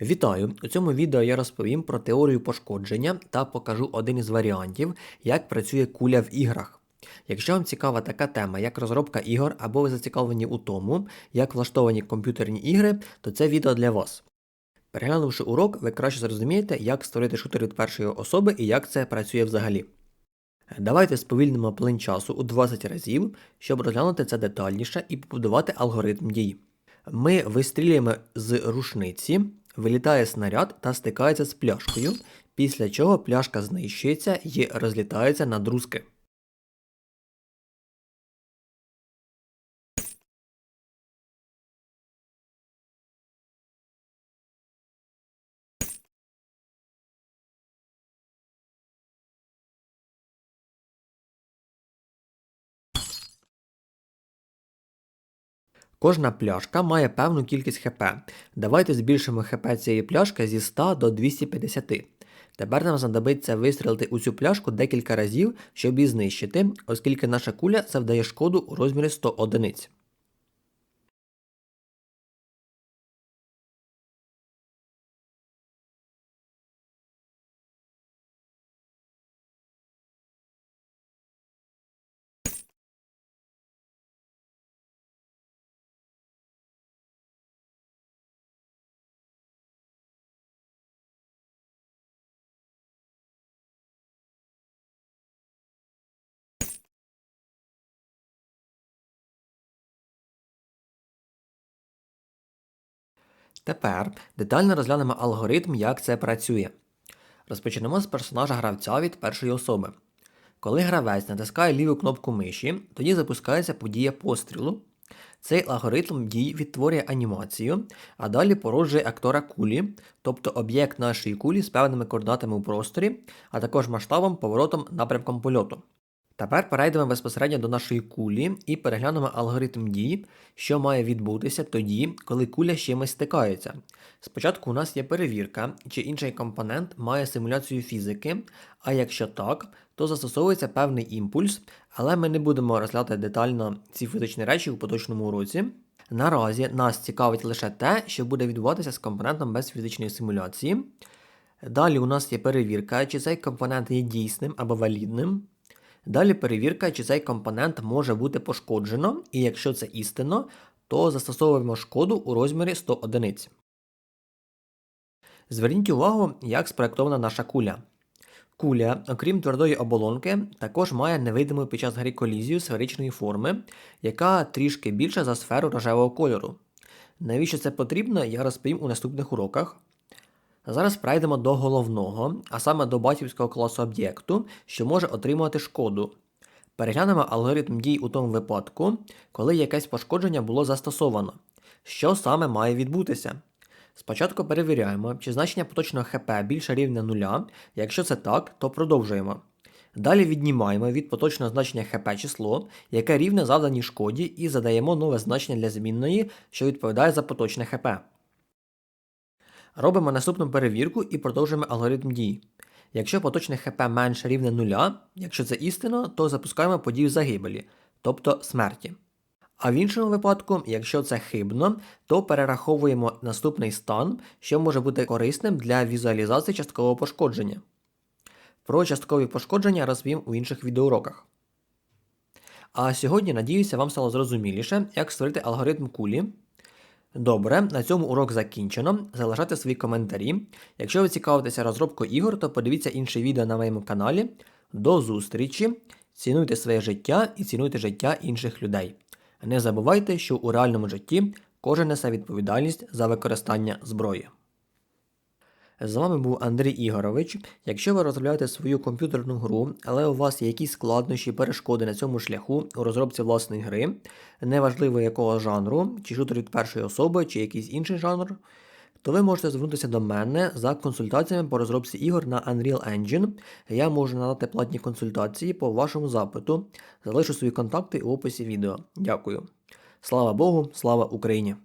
Вітаю! У цьому відео я розповім про теорію пошкодження та покажу один із варіантів, як працює куля в іграх. Якщо вам цікава така тема, як розробка ігор, або ви зацікавлені у тому, як влаштовані комп'ютерні ігри, то це відео для вас. Переглянувши урок, ви краще зрозумієте, як створити шутер від першої особи і як це працює взагалі. Давайте сповільнимо плин часу у 20 разів, щоб розглянути це детальніше і побудувати алгоритм дії. Ми вистрілюємо з рушниці, вилітає снаряд та стикається з пляшкою, після чого пляшка знищується і розлітається на друзки. Кожна пляшка має певну кількість хп. Давайте збільшимо хп цієї пляшки зі 100 до 250. Тепер нам знадобиться вистрілити у цю пляшку декілька разів, щоб її знищити, оскільки наша куля завдає шкоду у розмірі 100 одиниць. Тепер детально розглянемо алгоритм, як це працює. Розпочнемо з персонажа гравця від першої особи. Коли гравець натискає ліву кнопку миші, тоді запускається подія пострілу. Цей алгоритм дій відтворює анімацію, а далі породжує актора кулі, тобто об'єкт нашої кулі з певними координатами у просторі, а також масштабом, поворотом, напрямком польоту. Тепер перейдемо безпосередньо до нашої кулі і переглянемо алгоритм дій, що має відбутися тоді, коли куля з чимось стикається. Спочатку у нас є перевірка, чи інший компонент має симуляцію фізики, а якщо так, то застосовується певний імпульс, але ми не будемо розглядати детально ці фізичні речі у поточному уроці. Наразі нас цікавить лише те, що буде відбуватися з компонентом без фізичної симуляції. Далі у нас є перевірка, чи цей компонент є дійсним або валідним. Далі перевірка, чи цей компонент може бути пошкоджено, і якщо це істинно, то застосовуємо шкоду у розмірі 100 одиниць. Зверніть увагу, як спроєктована наша куля. Куля, окрім твердої оболонки, також має невидиму під час гри колізію сферичної форми, яка трішки більша за сферу рожевого кольору. Навіщо це потрібно, я розповім у наступних уроках. Зараз пройдемо до головного, а саме до батьківського класу об'єкту, що може отримувати шкоду. Переглянемо алгоритм дій у тому випадку, коли якесь пошкодження було застосовано. Що саме має відбутися? Спочатку перевіряємо, чи значення поточного ХП більше рівня 0, якщо це так, то продовжуємо. Далі віднімаємо від поточного значення ХП число, яке рівне завданій шкоді, і задаємо нове значення для змінної, що відповідає за поточне ХП. Робимо наступну перевірку і продовжуємо алгоритм дій. Якщо поточне ХП менше рівне 0, якщо це істинно, то запускаємо подію загибелі, тобто смерті. А в іншому випадку, якщо це хибно, то перераховуємо наступний стан, що може бути корисним для візуалізації часткового пошкодження. Про часткові пошкодження розповім у інших відеоуроках. А сьогодні, надіюся, вам стало зрозуміліше, як створити алгоритм кулі. Добре, на цьому урок закінчено. Залишайте свої коментарі. Якщо ви цікавитеся розробкою ігор, то подивіться інше відео на моєму каналі. До зустрічі! Цінуйте своє життя і цінуйте життя інших людей. Не забувайте, що у реальному житті кожен несе відповідальність за використання зброї. З вами був Андрій Ігорович. Якщо ви розробляєте свою комп'ютерну гру, але у вас є якісь складнощі, перешкоди на цьому шляху у розробці власної гри, неважливо якого жанру, чи шутер від першої особи, чи якийсь інший жанр, то ви можете звернутися до мене за консультаціями по розробці ігор на Unreal Engine. Я можу надати платні консультації по вашому запиту. Залишу свої контакти у описі відео. Дякую. Слава Богу, слава Україні!